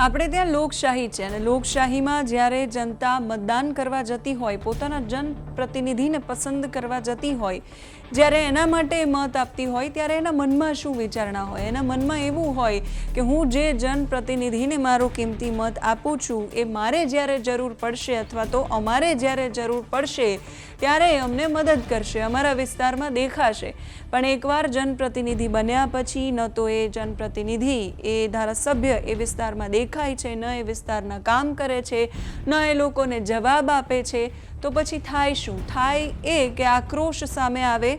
આપણે ત્યાં લોકશાહી છે અને લોકશાહીમાં જ્યારે જનતા મતદાન કરવા જતી હોય, પોતાના જનપ્રતિનિધિને પસંદ કરવા જતી હોય, જ્યારે એના માટે મત આપતી હોય, ત્યારે એના મનમાં શું વિચારણા હોય? એના મનમાં એવું હોય કે હું જે જનપ્રતિનિધિને મારો કિંમતી મત આપું છું, એ મારે જ્યારે જરૂર પડશે અથવા તો અમારે જ્યારે જરૂર પડશે, ત્યારે અમને મદદ કરશે, અમારા વિસ્તારમાં દેખાશે. પણ એકવાર જનપ્રતિનિધિ બન્યા પછી ન તો એ જનપ્રતિનિધિ, એ ધારાસભ્ય એ વિસ્તારમાં દેખાય છે, ન એ વિસ્તારના કામ કરે છે, ન એ લોકોને જવાબ આપે છે, તો પછી થાય શું? થાય એ કે આક્રોશ સામે આવે.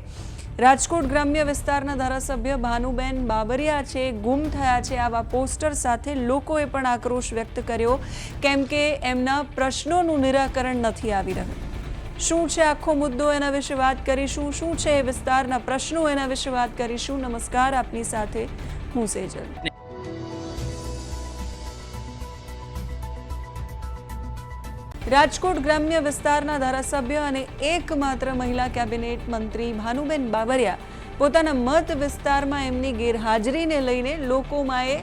રાજકોટ ગ્રામ્ય વિસ્તારના ધારાસભ્ય ભાનુબેન બાબરિયા છે, ગુમ થયા છે. આવા પોસ્ટર સાથે લોકોએ પણ આક્રોશ વ્યક્ત કર્યો. કેમ કે એમના પ્રશ્નોનું નિરાકરણ નથી આવી રહ્યું. શું છે આખો મુદ્દો એના વિશે વાત કરીશું? શું છે એ વિસ્તારના પ્રશ્નો એના વિશે વાત કરીશું? નમસ્કાર, આપની સાથે હું સેજલ. રાજકોટ ગ્રામ્ય વિસ્તારના ધારાસભ્ય અને એકમાત્ર મહિલા કેબિનેટ મંત્રી ભાનુબેન બાબરિયા પોતાના મત વિસ્તારમાં એમની ગેરહાજરીને લઈને લોકોમાં એ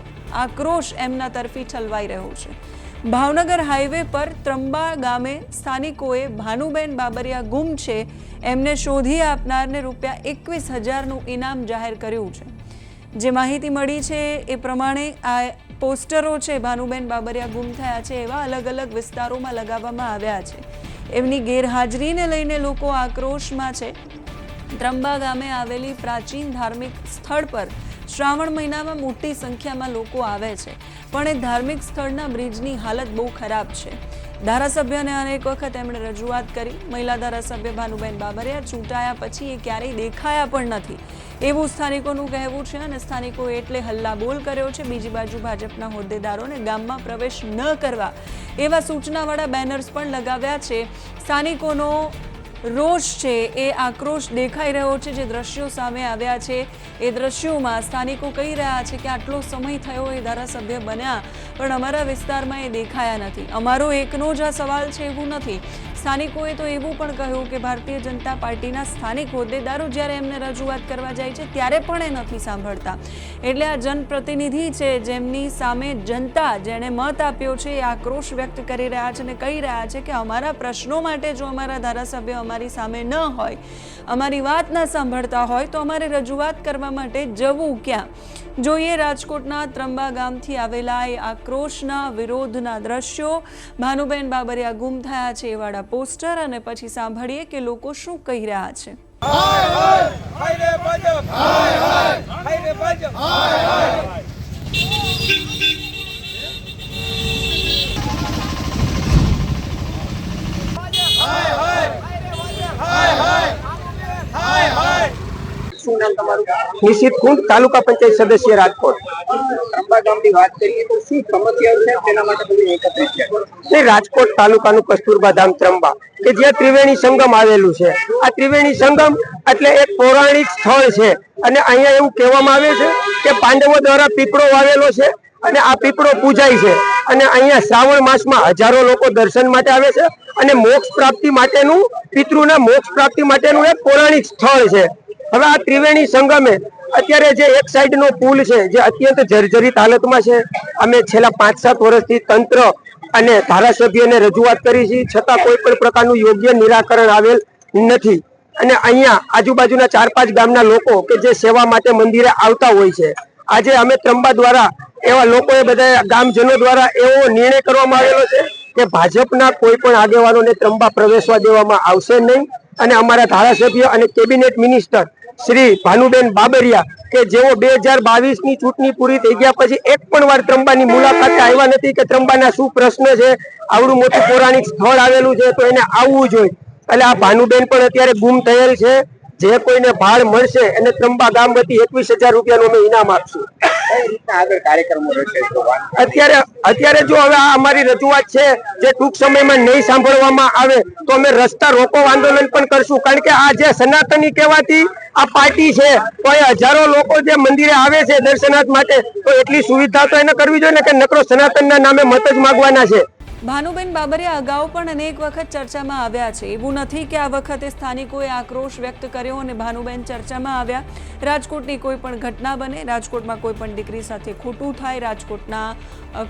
આક્રોશ એમના તરફી ઠલવાઈ રહ્યો છે. ભાવનગર હાઈવે પર ત્રંબા ગામે સ્થાનિકોએ ભાનુબેન બાબરિયા ગુમ છે. એમને શોધી આપનારને રૂપિયા એકવીસ હજારનું ઇનામ જાહેર કર્યું છે. જે માહિતી મળી છે એ પ્રમાણે આ પોસ્ટરો છે ભાનુબેન બાબરિયા ગુમ થયા છે એવા અલગ અલગ વિસ્તારોમાં લગાવવામાં આવ્યા છે. એમની ગેરહાજરીને લઈને લોકો આક્રોશમાં છે. ત્રંબા ગામે આવેલી પ્રાચીન ધાર્મિક સ્થળ પર શ્રાવણ મહિનામાં મોટી સંખ્યામાં લોકો આવે છે. પણ એ ધાર્મિક સ્થળના બ્રિજની હાલત બહુ ખરાબ છે. ધારાસભ્યને અનેક વખત એમણે રજૂઆત કરી. મહિલા ધારાસભ્ય ભાનુબેન બાબરિયા ચૂંટાયા પછી એ ક્યારેય દેખાયા પણ નથી. એવું સ્થાનિકોનું કહેવું છે અને સ્થાનિકોએ એટલે હલ્લાબોલ કર્યો છે. બીજી બાજુ ભાજપના હોદ્દેદારોને ગામમાં પ્રવેશ ન કરવા એવા સૂચનાવાળા બેનર્સ પણ લગાવ્યા છે. સ્થાનિકોનો રોષ છે એ આક્રોશ દેખાઈ રહ્યો છે જે દ્રશ્યો સામે આવ્યા છે. એ દ્રશ્યોમાં સ્થાનિકો કહી રહ્યા છે કે આટલો સમય થયો એ ધારાસભ્ય બન્યા, પણ અમારા વિસ્તારમાં એ દેખાયા નથી. અમારો એકનો જ આ સવાલ છે એવું નથી. સ્થાનિકોએ તો એવું પણ કહ્યું કે ભારતીય જનતા પાર્ટીના સ્થાનિક હોદ્દેદારો જ્યારે એમને રજૂઆત કરવા જાય છે, ત્યારે પણ એ નથી સાંભળતા. એટલે આ જનપ્રતિનિધિ છે, જેમની સામે જનતા જેણે મત આપ્યો છે, એ આક્રોશ વ્યક્ત કરી રહ્યા છે અને કહી રહ્યા છે કે અમારા પ્રશ્નો માટે જો અમારા ધારાસભ્ય અમારી સામે ન હોય, અમારી વાત ન સાંભળતા હોય, તો અમારે રજૂઆત કરવા માટે જવું ક્યાં? જોઈએ રાજકોટના ત્રંબા ગામથી આવેલા એ આક્રોશના વિરોધના દ્રશ્યો. ભાનુબેન બાબરિયા, ગુમ થયા છે એ વાળા પોસ્ટર અને પછી સાંભળીએ કે લોકો શું કહી રહ્યા છે. નિશિત કુંડ તાલુકા પંચાયત સદસ્ય રાજકોટ. ત્રંબા ગામની વાત કરીએ તો શું સમસ્યાઓ છે? તેના માટે બધું એકત્રિત છે. રાજકોટ તાલુકાનું કસ્તુરબા ધામ ત્રંબા, કે જ્યાં ત્રિવેણી સંગમ આવેલું છે. આ ત્રિવેણી સંગમ એટલે એક પૌરાણિક સ્થળ છે. અને અહીંયા એવું કહેવામાં આવે છે કે પાંડવો દ્વારા પીપળો વાવેલો છે અને આ પીપળો પૂજાય છે. અને અહીંયા શ્રાવણ માસમાં હજારો લોકો દર્શન માટે આવે છે અને મોક્ષ પ્રાપ્તિ માટેનું, પિતૃના મોક્ષ પ્રાપ્તિ માટેનું એક પૌરાણિક સ્થળ છે. હવે આ ત્રિવેણી સંગમે અત્યારે જે એક સાઈડ નો પુલ છે, જે અત્યંત જર્જરિત હાલતમાં છે, અમે છેલ્લા પાંચ સાત વર્ષથી તંત્ર અને ધારાસભ્યને રજૂઆત કરી છે, છતાં કોઈ પણ પ્રકારનું યોગ્ય નિરાકરણ આવેલ નથી. અને અહીંયા આજુબાજુના ચાર પાંચ ગામના લોકો કે જે સેવા માટે મંદિરે આવતા હોય છે. આજે અમે ત્રંબા દ્વારા એવા લોકોએ બધા ગામજનો દ્વારા એવો નિર્ણય કરવામાં આવેલો છે કે ભાજપના કોઈ પણ આગેવાનોને ત્રંબા પ્રવેશવા દેવામાં આવશે નહીં. અને અમારા ધારાસભ્ય અને કેબિનેટ મિનિસ્ટર શ્રી ભાનુબેન બાબરિયા કે જેઓ બે ની ચૂંટણી પૂરી થઈ ગયા પછી એક પણ વાર ત્રંબાની મુલાકાતે આવ્યા નથી કે ત્રંબાના શું પ્રશ્ન છે, આવડું મોટું પૌરાણિક સ્થળ આવેલું છે, તો એને આવવું જોઈએ. એટલે આ ભાનુબેન પણ અત્યારે ગુમ થયેલ છે. જે કોઈને ભાળ મળશે એને ત્રંબા ગામ વતી એકવીસ હજાર રૂપિયાનું અમે ઇનામ આપશું. અત્યારે જો હવે આ અમારી રજૂઆત છે જે ટૂંક સમયમાં નહીં સાંભળવામાં આવે, તો અમે રસ્તા રોકો, આંદોલન પણ કરશું. કારણ કે આ જે સનાતની કહેવાતી આ પાર્ટી છે, તો એ હજારો લોકો જે મંદિરે આવે છે દર્શનાર્થ માટે, તો એટલી સુવિધા તો એને કરવી જોઈએ ને કે નકરો સનાતનના નામે મત જ માગવાના છે. ભાનુબેન બાબરિયા અગાઉ પણ અનેક વખત ચર્ચામાં આવ્યા છે. એવું નથી કે આ વખતે સ્થાનિકોએ આક્રોશ વ્યક્ત કર્યો અને ભાનુબેન ચર્ચામાં આવ્યા. રાજકોટની કોઈ પણ ઘટના બને, રાજકોટમાં કોઈ પણ દીકરી સાથે ખોટું થાય, રાજકોટના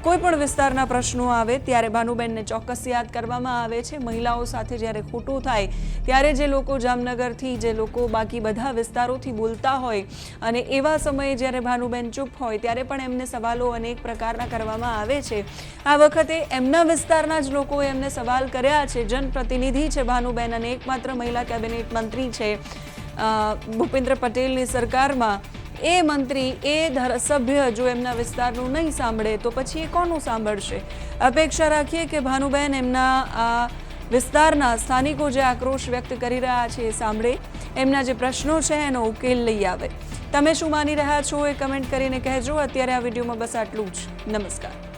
કોઈ પણ વિસ્તારના પ્રશ્નો આવે, ત્યારે ભાનુબેનને ચોક્કસ યાદ કરવામાં આવે છે. મહિલાઓ સાથે જ્યારે ખોટું થાય, ત્યારે જે લોકો જામનગરથી, જે લોકો બાકી બધા વિસ્તારોથી બોલતા હોય અને એવા સમયે જ્યારે ભાનુબેન ચૂપ હોય, ત્યારે પણ એમને સવાલો અનેક પ્રકારના કરવામાં આવે છે. આ વખતે એમના વિસ્તારના જ લોકોએ એમને સવાલ કર્યા છે. જનપ્રતિનિધિ છે ભાનુબેન અને એકમાત્ર મહિલા કેબિનેટ મંત્રી છે. ભૂપેન્દ્ર પટેલની સરકારમાં એ મંત્રી, એ ધારાસભ્ય જો એમના વિસ્તારનું નહીં સાંભળે તો પછી એ કોનું સાંભળશે? અપેક્ષા રાખીએ કે ભાનુબેન એમના આ વિસ્તારના સ્થાનિકો જે આક્રોશ વ્યક્ત કરી રહ્યા છે એ સાંભળે. એમના જે પ્રશ્નો છે એનો ઉકેલ લઈ આવે. તમે શું માની રહ્યા છો એ કમેન્ટ કરીને કહેજો. અત્યારે આ વિડીયોમાં બસ આટલું જ. નમસ્કાર.